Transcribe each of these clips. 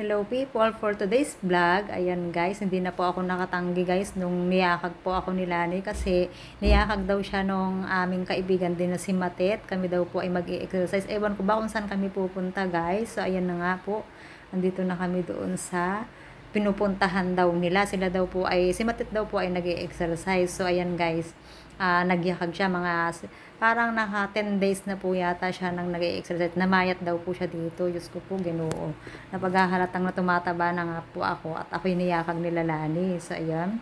Hello people, for today's vlog, ayan guys, hindi na po ako nakatanggi guys nung niyakag po ako ni Lani kasi niyakag daw siya nung aming kaibigan din na si Matet. Kami daw po ay mag exercise Ewan ko ba kung saan kami pupunta guys. So ayan na nga po, andito na kami doon sa pinupuntahan daw nila. Sila daw po ay, si Matet daw po ay nag exercise So ayan guys, uh, nagyakag siya mga parang naka 10 days na po yata siya nang nag exercise namayat daw po siya dito. Diyos ko po ginoo. Napaghahalatang na tumataba na nga po ako at ako'y niyakag nila Lani so ayan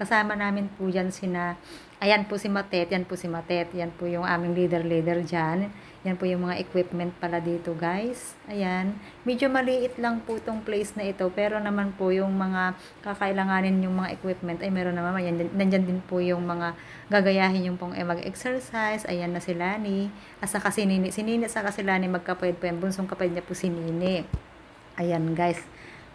kasama namin po yan sina ayan po si Matet yan po si Matet. Yan po yung aming leader leader dyan yan po yung mga equipment pala dito guys. Ayan. Medyo maliit lang po itong place na ito. Pero naman po yung mga kakailanganin yung mga equipment ay meron naman. Ayan, nandyan din po yung mga gagayahin yung pong eh, mag-exercise. Ayan na si Lani. Asa kasi Nini. Si Nini sa kasi Lani magkapayad po yan. Bunsong kapayad niya po si Nini. Ayan guys.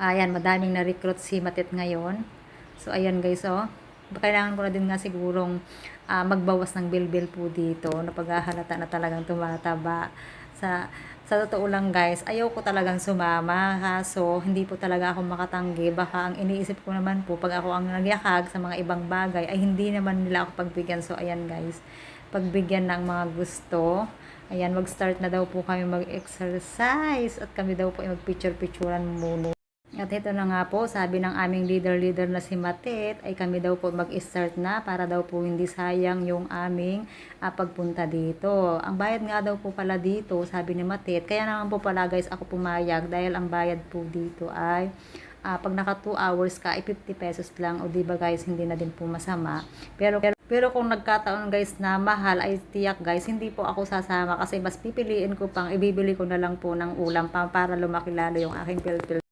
Ayan, madaming na-recruit si Matit ngayon. So ayan guys oh kailangan ko na din nga sigurong uh, magbawas ng bilbil po dito na paghahalata na talagang tumataba sa sa totoo lang guys, ayaw ko talagang sumama kaso hindi po talaga ako makatanggi. Baka ang iniisip ko naman po pag ako ang nagyakag sa mga ibang bagay ay hindi naman nila ako pagbigyan. So ayan guys, pagbigyan ng mga gusto. Ayan, mag-start na daw po kami mag-exercise at kami daw po ay mag-picture-picturean muna. At ito na nga po, sabi ng aming leader-leader na si Matet, ay kami daw po mag-start na para daw po hindi sayang yung aming uh, pagpunta dito. Ang bayad nga daw po pala dito, sabi ni Matet, kaya naman po pala guys ako pumayag dahil ang bayad po dito ay uh, pag naka 2 hours ka ay 50 pesos lang o di ba guys hindi na din po masama. Pero, pero pero kung nagkataon guys na mahal ay tiyak guys, hindi po ako sasama kasi mas pipiliin ko pang ibibili ko na lang po ng ulam pa para lumaki lalo yung aking pilpil.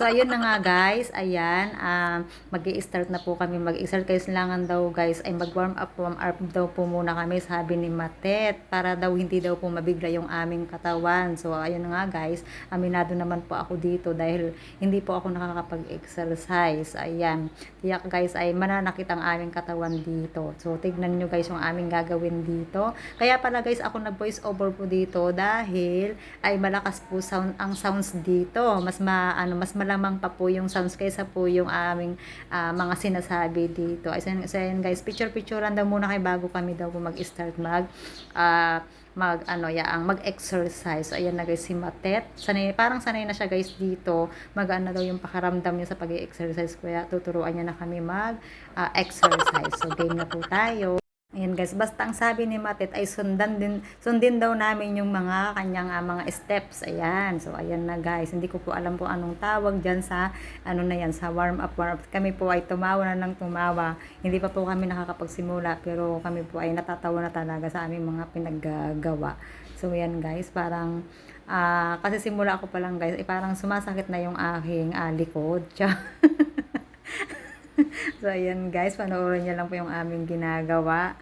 So, ayun na nga guys. Ayan. Um, mag start na po kami. Mag-exercise langan daw guys. Ay mag-warm up, warm up daw po muna kami. Sabi ni Matet. Para daw hindi daw po mabigla yung aming katawan. So, ayun nga guys. Aminado naman po ako dito dahil hindi po ako nakakapag-exercise. Ayan. Tiyak guys ay mananakit ang aming katawan dito. So, tignan nyo guys yung aming gagawin dito. Kaya pala guys ako na voice over po dito dahil ay malakas po sound ang sounds dito. Mas ma ano mas malakas lamang pa po yung sounds kaysa po yung aming uh, mga sinasabi dito. Ay, so, guys, picture-picturean daw muna kayo bago kami daw po mag-start mag uh, mag ano yaang mag-exercise. So, ayan na guys si Matet. Sanay parang sanay na siya guys dito. Mag-ano daw yung pakaramdam niya sa pag-exercise kaya tuturuan niya na kami mag uh, exercise. So game na po tayo. Ayan guys, basta ang sabi ni Matit ay sundan din, sundin daw namin yung mga kanyang uh, mga steps. Ayan, so ayan na guys. Hindi ko po alam po anong tawag dyan sa, ano na yan, sa warm up, warm up. Kami po ay tumawa na ng tumawa. Hindi pa po kami nakakapagsimula, pero kami po ay natatawa na talaga sa aming mga pinaggagawa. So ayan guys, parang, uh, kasi simula ako pa lang guys, ay parang sumasakit na yung aking uh, likod. so, ayan guys, panoorin niyo lang po yung aming ginagawa.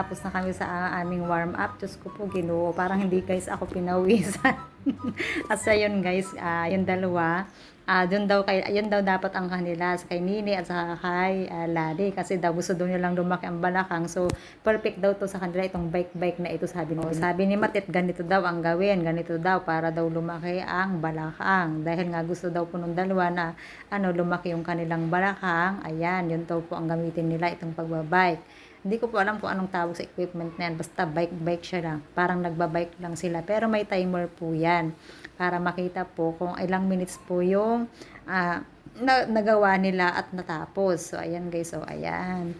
Nakatapos na kami sa aming warm up. Diyos ko po, ginoo. Parang hindi guys ako pinawisan. At sa yun guys, ah, yung dalawa, ah yun daw kay yun daw dapat ang kanila sa kay Nini at sa kay ah, Lali kasi daw gusto daw nilang lumaki ang balakang so perfect daw to sa kanila itong bike bike na ito sabi ni sabi ni Matit ganito daw ang gawin ganito daw para daw lumaki ang balakang dahil nga gusto daw po nung dalawa na ano lumaki yung kanilang balakang ayan yun daw po ang gamitin nila itong pagbabike hindi ko po alam kung anong tawag sa equipment na yan. Basta bike-bike siya lang. Parang nagbabike lang sila. Pero may timer po yan. Para makita po kung ilang minutes po yung ah, na, nagawa nila at natapos. So, ayan guys. So, ayan.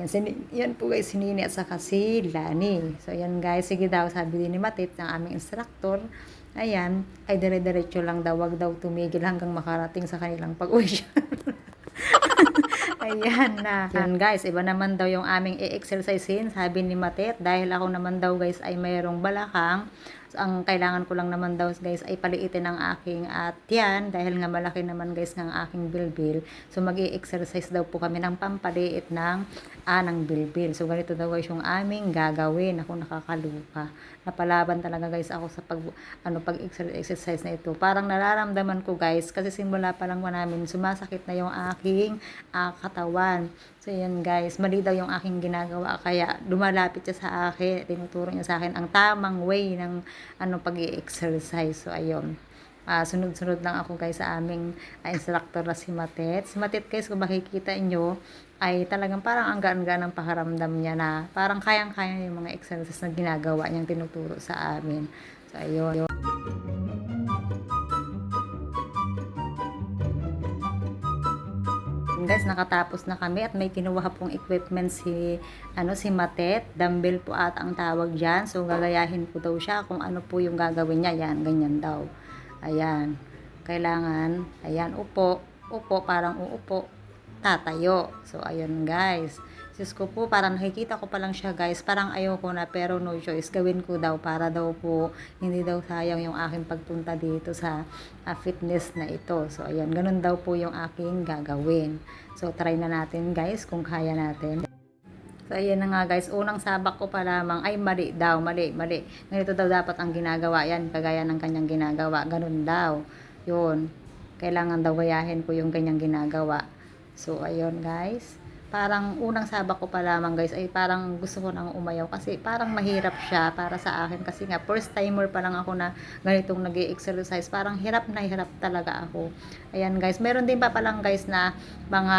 Yan, sin- yan po guys, sinini at saka si Lani. So, ayan guys. Sige daw, sabi din ni Matit, ng aming instructor. Ayan, ay dire-diretso lang daw. Wag daw tumigil hanggang makarating sa kanilang pag-uwi. Ayan na. Yan guys, iba naman daw yung aming i-exercisein, sabi ni Matet. Dahil ako naman daw guys ay mayroong balakang. So, ang kailangan ko lang naman daw guys ay paliitin ang aking at yan. Dahil nga malaki naman guys ng aking bilbil. So mag exercise daw po kami ng pampaliit ng anang bilbil. So ganito daw guys yung aming gagawin. Ako nakakaluka. Napalaban talaga guys ako sa pag, ano, pag exercise na ito. Parang nararamdaman ko guys kasi simula pa lang namin sumasakit na yung aking ah, katawan. So, yan guys, mali daw yung aking ginagawa. Kaya, lumalapit siya sa akin, tinuturo niya sa akin ang tamang way ng ano, pag exercise So, ayun. Ah, sunod-sunod lang ako guys sa aming ah, instructor na si Matet. Si Matet guys, kung makikita nyo, ay talagang parang ang gaan-gaan ng pakiramdam niya na parang kayang-kaya yung mga exercises na ginagawa niyang tinuturo sa amin. So, ayun. guys, nakatapos na kami at may kinuha pong equipment si ano si Matet, dumbbell po at ang tawag diyan. So gagayahin ko daw siya kung ano po yung gagawin niya. Yan, ganyan daw. Ayan. Kailangan, ayan, upo, upo, parang uupo, tatayo. So ayun guys. Diyos ko po, parang nakikita ko pa lang siya guys, parang ayoko na pero no choice, gawin ko daw para daw po hindi daw sayang yung aking pagpunta dito sa ah, fitness na ito. So ayan, ganun daw po yung aking gagawin. So try na natin guys kung kaya natin. So, ayan na nga guys. Unang sabak ko pa lamang, ay mali daw, mali, mali. Ganito daw dapat ang ginagawa. Yan, kagaya ng kanyang ginagawa. Ganun daw. Yun. Kailangan daw gayahin ko yung kanyang ginagawa. So, ayun guys. Parang unang sabak ko pa lamang guys ay parang gusto ko nang umayaw kasi parang mahirap siya para sa akin. Kasi nga first timer pa lang ako na ganitong nag exercise parang hirap na hirap talaga ako. Ayan guys. Meron din pa palang guys na mga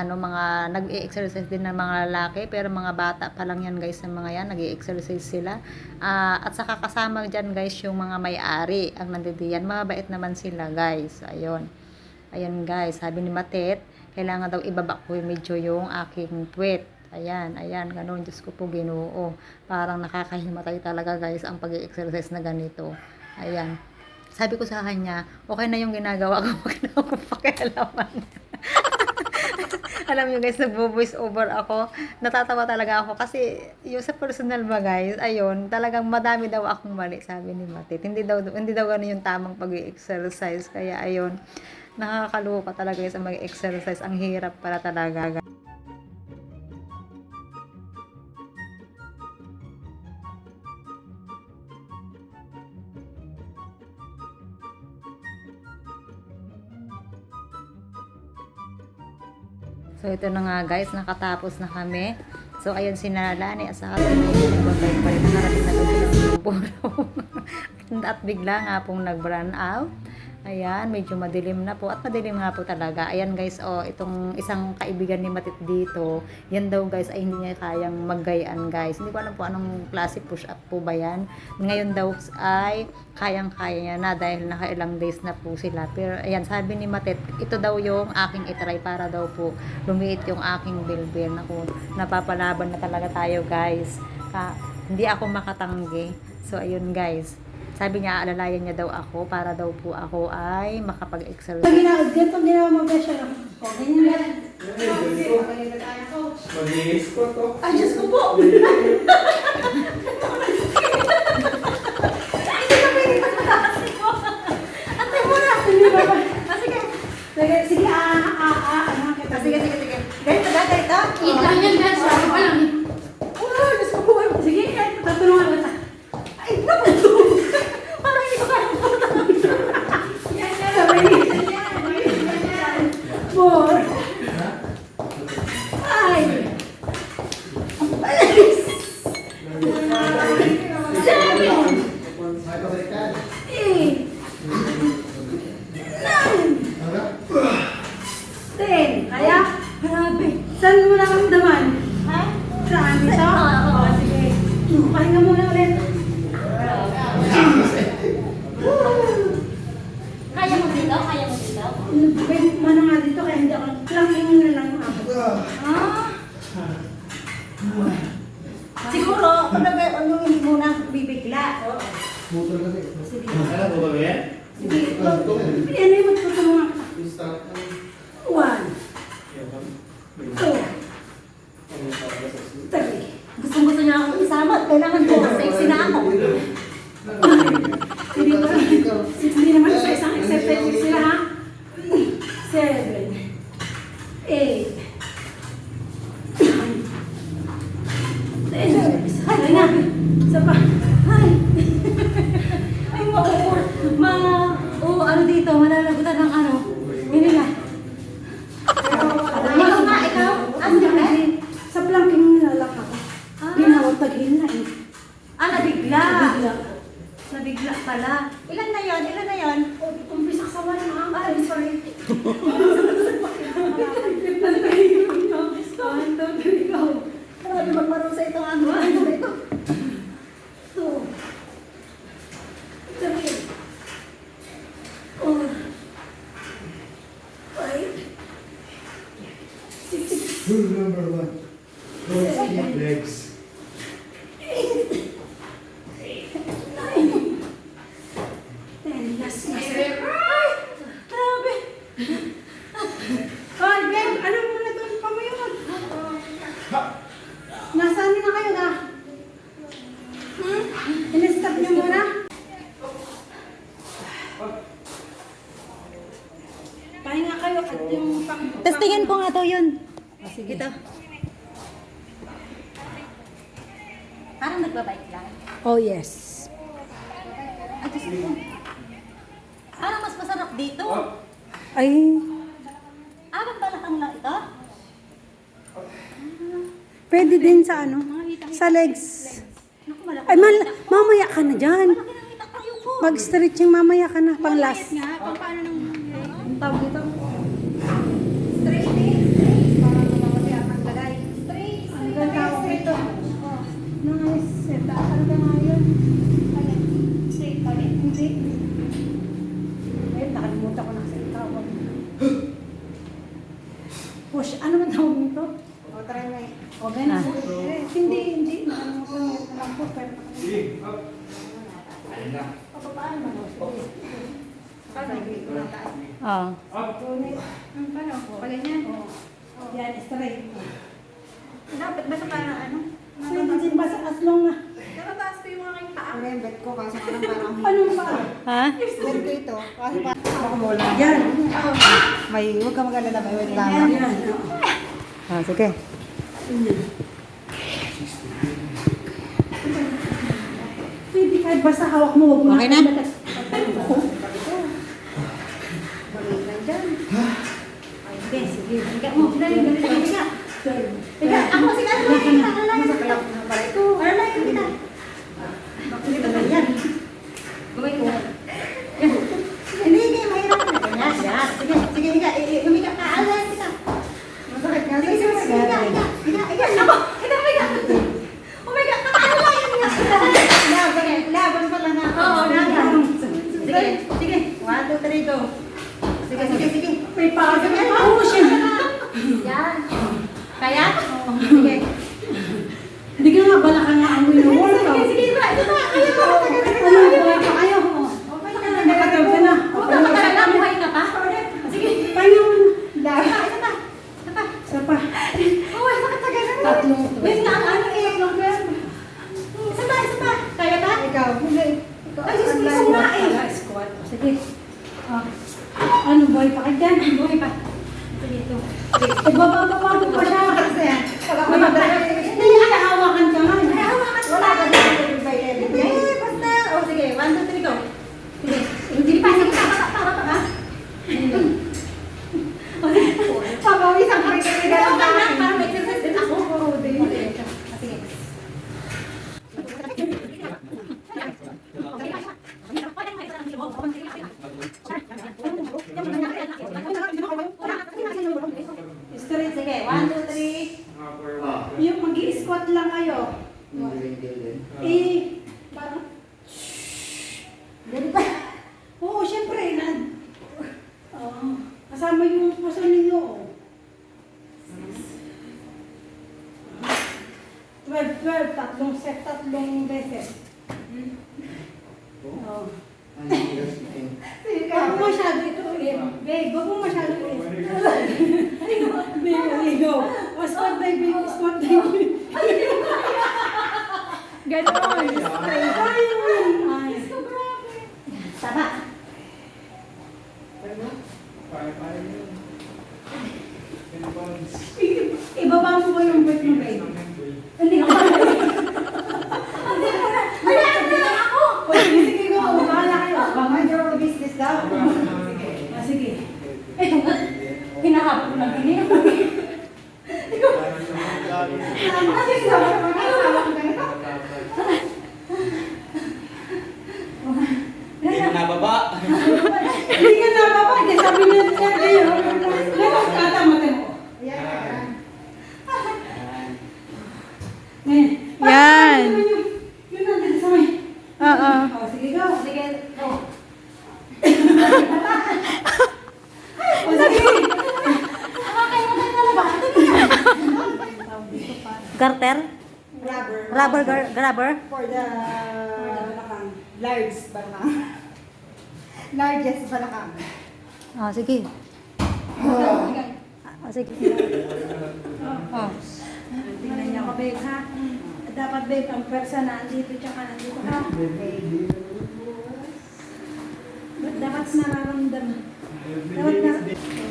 ano mga nag exercise din ng mga lalaki. Pero mga bata pa lang yan guys ng mga yan. Nag exercise sila. Ah, at saka kasama dyan guys yung mga may-ari ang nandidiyan mabait naman sila guys. Ayun. Ayan guys, sabi ni Matet, kailangan daw ibaba ko medyo yung aking puwet. Ayan, ayan, ganun. Diyos ko po ginoo. Parang nakakahimatay talaga guys ang pag-exercise na ganito. Ayan. Sabi ko sa kanya, okay na yung ginagawa ko, wag na ako pakialaman. Alam nyo guys, nagbo-voice over ako. Natatawa talaga ako kasi yung sa personal ba guys, ayun, talagang madami daw akong mali, sabi ni Matit. Hindi daw, hindi daw ganun yung tamang pag-exercise. Kaya ayun, nakakaluka talaga sa mag-exercise. Ang hirap para talaga. So ito na nga guys, nakatapos na kami. So ayun si Nalani at saka si Nalani pa rin nakarating na doon sila sa Buro. at bigla nga pong nag-run out. Ayan, medyo madilim na po. At madilim nga po talaga. Ayan guys, oh, itong isang kaibigan ni Matit dito, yan daw guys ay hindi niya kayang maggayaan guys. Hindi ko alam po anong klase push up po ba yan. Ngayon daw ay kayang-kaya niya na dahil nakailang days na po sila. Pero ayan, sabi ni Matit, ito daw yung aking itry para daw po lumiit yung aking bilbil. Naku, napapalaban na talaga tayo guys. Ka, hindi ako makatanggi. So ayun guys, sabi niya, alalayan niya daw ako para daw po ako ay makapag-exercise. Pag ginawa, ganito ginawa mo ba siya? O, ganyan lang. Malinis ko to. Ay, Diyos ko po! Saan mo nakamdaman? Ha? Saan? Dito? Oo, sige. Pahinga muna ulit. Kaya mo dito? Kaya mo dito? Pwede mo na nga dito kaya hindi ako. Langin mo na lang ako. Ha? Siguro, kung nag-anong hindi mo na bibigla. Oo. Motor kasi. Sige. Kaya mo ba ba yan? Sige. Ano yung magtutungan? Stop. Ay. Ay, maupur. Ma, o ano dito, malalagutan ng ano. Hindi na. Ikaw nga, ikaw. Ano ka? Sa planking nilalak ako. Ah. Ginawag taghil na eh. Ah, nabigla. Bigla. Nabigla pala. Ilan na yon? Ilan na yon? Umpisa sa wala na Ay, sorry. One, two, three, go. Grabe magmaro sa itong ano. Ano ba ito? Two. Three. Four. Five. Six. Rule number one. Don't skip legs. Ten. Last, last. Ay! Grabe! Hoy, Ben! Ano mo na doon pamayod? Nasaan na kayo na? Hmm? In-stop niyo muna? Pahinga kayo at yung pang... Testingin ko nga to yun. Sige to. Parang nagbabike lang. Oh, yes. Ay, Diyos ko. Parang mas masarap dito. Ay, Ah, balakang lang ito? pwede din sa ano? Sa legs. Ay, mal mamaya ka na dyan. Mag-stretching mamaya ka na, pang last. nga, paano nang... Ang tawag dito? Straight eh. Parang lumabas ang lagay. Straight. Ang dito. Nice. Ito, ano ba nga yun? Straight pa rin. Hindi. Ayun, nakalimutan ko na kasi ang tawag. Push, ano ba tawag nito? O, try mo eh. O, ganun. Eh, hindi, hindi. Nakalimutan ko lang po, pero Paano mo? Paano? Ah. Paano? Pag ganyan. Yan, straight. Dapat ba sa parang ano? Pwede din ba sa aslong na? Nakataas ko yung aking paa. Remember ko kasi parang parang Anong ba? Ha? Remember ko ito. Kasi parang. Yan. May, huwag ka mag-alala, may wait lang. Yan. Ah, sige. Pwede kahit basta hawak mo, huwag mo Okay na? nakalimutan. Sige, sige. Higa mo. Dali, dali, dali. Higa. tatlo oh. Eh, parang, ganito. Oo, siyempre, na, oh, ah, kasama yung puso ninyo, oh. 12, 12, tatlong set, tatlong beses. Hmm? Oh. Huwag mo masyado ito, eh. Babe, huwag mo masyado ito. Babe, ligo. Squat dive, babe, squat dive. Ganon. Ah, sige. Ah, sige. Ah. Tingnan niya ka, babe, ha? Dapat, babe, ang pwersa na andito, tsaka nandito ka. Ba't dapat nararamdaman? Dapat na... Ah,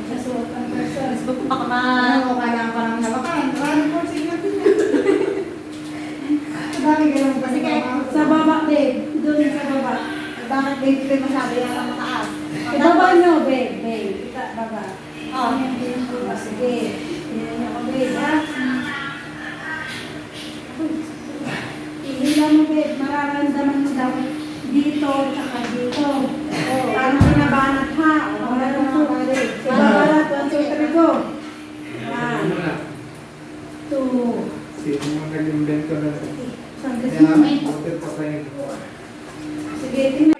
Nasuot ang pwersa. Nasuot pa ka man. O kaya parang nabakan. Parang po, sige natin. Dami ganun pa. Sige, sa baba, babe. Doon sa baba. Bakit, babe, kayo masabi na sa mataas? Sa baba, no, babe ba? Oo. Oh. Sige. Tingnan niyo ako, babe, ha? Tingnan mo, babe. Mararamdaman mo daw dito, tsaka dito. Oo. Parang pinabanat, ha? Oo. Meron po. Marabarat. One, two, three, go. One. Two. Sige, mga kalimbento na. Sige, tingnan.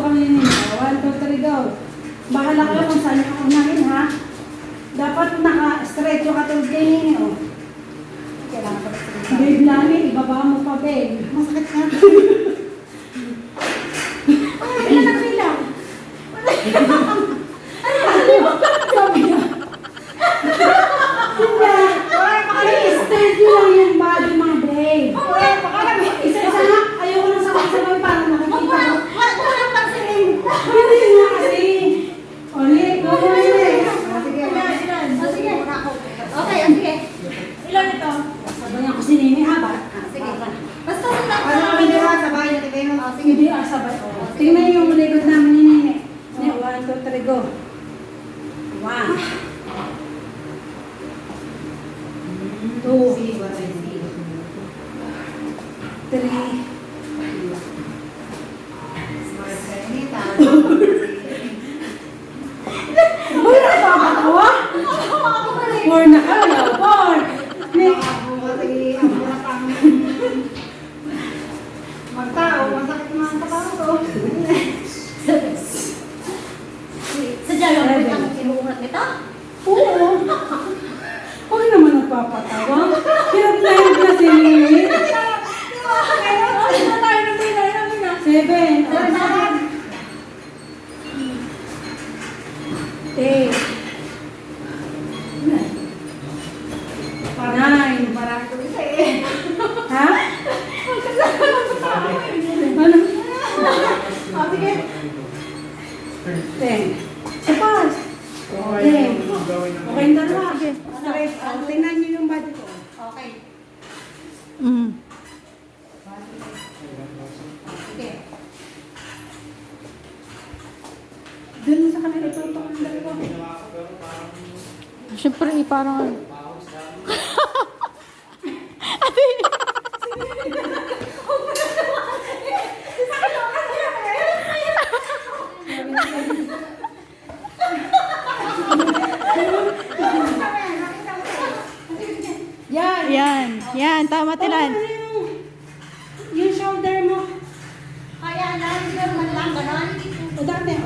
po kami ninyo. One, two, three, go. Bahala kayo kung saan niyo kunahin, ha? Dapat naka-straight yung katulad kayo ninyo. Kailangan ko ba Babe, lani, ibaba mo pa, babe. Masakit ka.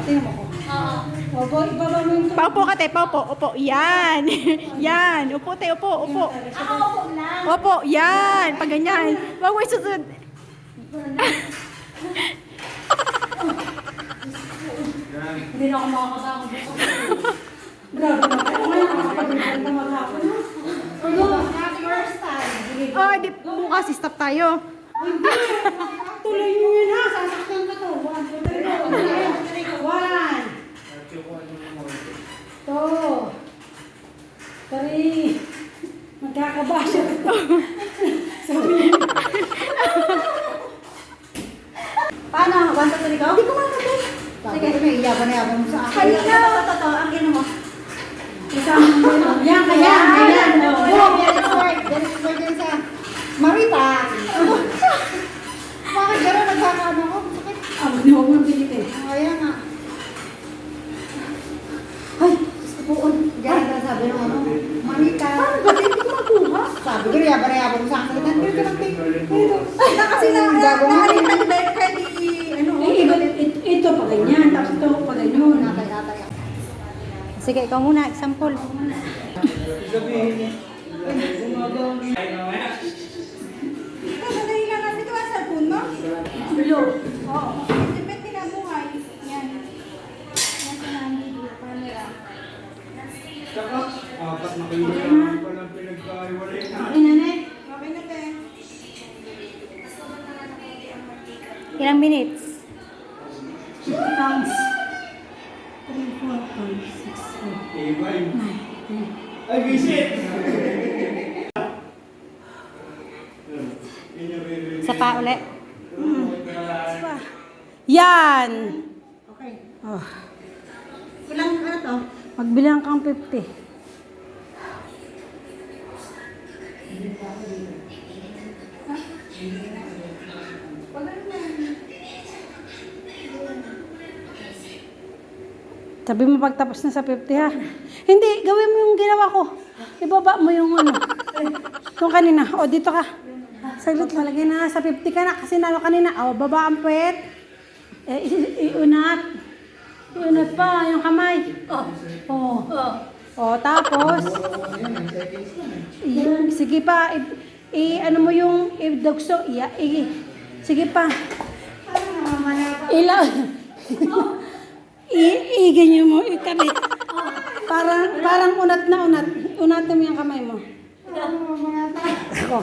tingnan mo ko. Oo. Opo, ibaba mo yung Paupo ka, te, paupo, upo. Yan, yan. Upo, te, upo, upo. Ako upo lang. Opo, yan. Pag ganyan. Wag mo susunod. Hindi na ako dito. Grabe na kayo ngayon, nakakapagalitan na maghapon. no? Ano? First time. Oh, di, bukas stop tayo. Tuloy nyo yun ha, sasaktan ka to. One, two, three, go. One. Two. Three. Magkakabasya ka to. Sabi niya. Paano? One, two, three, go? Hindi ko makakabay. Sige, sige. Iyaban na yaban mo sa akin. Ay, no. Totoo, ang gino mo. Yun. Yan, kaya. Ayan. Oh, Oh. very short. Very short din sa Marita. Bakit gano'n nagkakaano ko? Sakit. Ah, hindi mo mong pilitin. Ayan nga. Ay, gusto po. Diyan na sabi ng ano, Marita. Paano ba? Hindi ko makuha. Sabi ko, yaban na yaban mo sa akin. Hindi ko lang tingin. Ay, kasi na, nakarita ko dahil kahit i- ano, Eh, iba, it- ito pa ganyan, tapos ito pa ganyan. natay-natay. Sige, ikaw muna, example. Sandali lang kasi ito ang cellphone mo? Hello. Oo. Depende na buhay. Yan. Yan sa namin video camera. Tsaka, apat na kayo na palang pinagkaiwalay na. Okay na, ne? Okay na, te. Ilang minutes? 50 pounds. 3, 4, 5, 6, 7, Iba yun. 9, 10. Ay, visit! Sa pa ulit. Yan! Okay. Oh, Ilang ano to? magbilang kang 50. Sabi mo pagtapos na sa 50 ha. Hindi, gawin mo yung ginawa ko. Ibaba mo yung ano. Yung kanina. O, dito ka. Saglit lang. Lagay na sa 50 ka na. Kasi nalo kanina. O, baba ang puwet. Eh, iunat. Iunat pa yung kamay. Oh. O. Oh. O, tapos. Sige pa. I, i- ano mo yung idugso. Iya, i, sige pa. Ila. I, i, ganyan mo. Ikabit. Parang, parang unat na unat. Unatin mo yung kamay mo. Ako.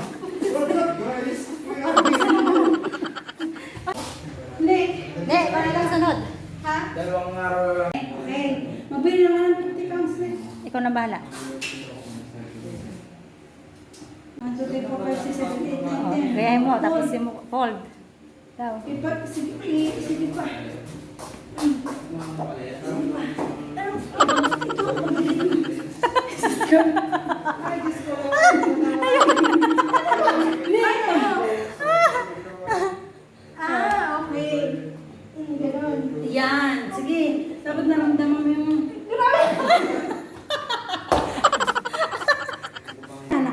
Hindi. Hindi, paano lang sunod? Ha? Dalawang araw lang. Okay. Mabili naman ng 50 pounds na. Ikaw na bahala. 1, 2, 3, 4, 5, 6, 7, 8, 9, 10. Oh, gayahin mo, tapos yung fold. Daw. Sige, i- sige pa. Ah, okay. Hmm, ganun. Yan, sige. Dapat naramdaman mo yung...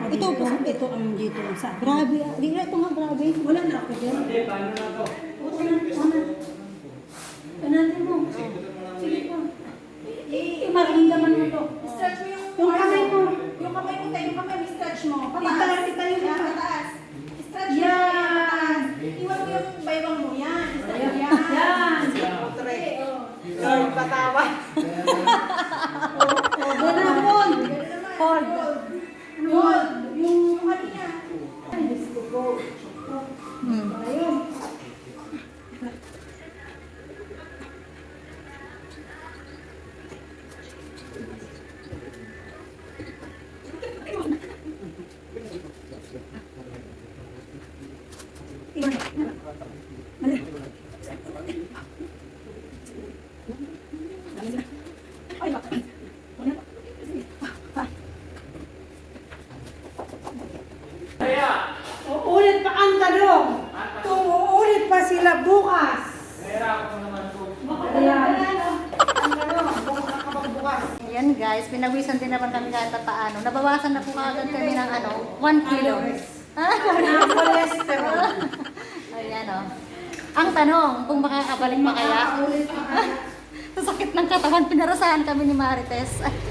ito po, ito ang dito sa... Grabe. Hindi na ito nga, grabe. Wala na ako dyan. Eh, paano na to? Wala na, wala. Panatin mo. Sige po. I- Maramdaman mo to. Stretch mo yung... Yung kamay mo. Yung kamay mo, tayo. Yung kamay mo, stretch mo. Itayo, itayo mo Yan, pa. pataas. Stretch mo. Yan. pataas. Iwan mo yung baybang mo. Yan. Stretch mo. Yan. Yan. Okay, oh. Lord, patawa. O, ganun, hold. Hold. Hold. Yung kanina. Hmm. Ayun. sila bukas. Ayan guys, pinawisan din naman kami kahit pa paano. Nabawasan na po kagad kami ng ano, 1 kilo. Na cholesterol. Ayan o. Ang tanong, kung makakabalik pa kaya? Sa sakit ng katawan, pinarasahan kami ni Marites.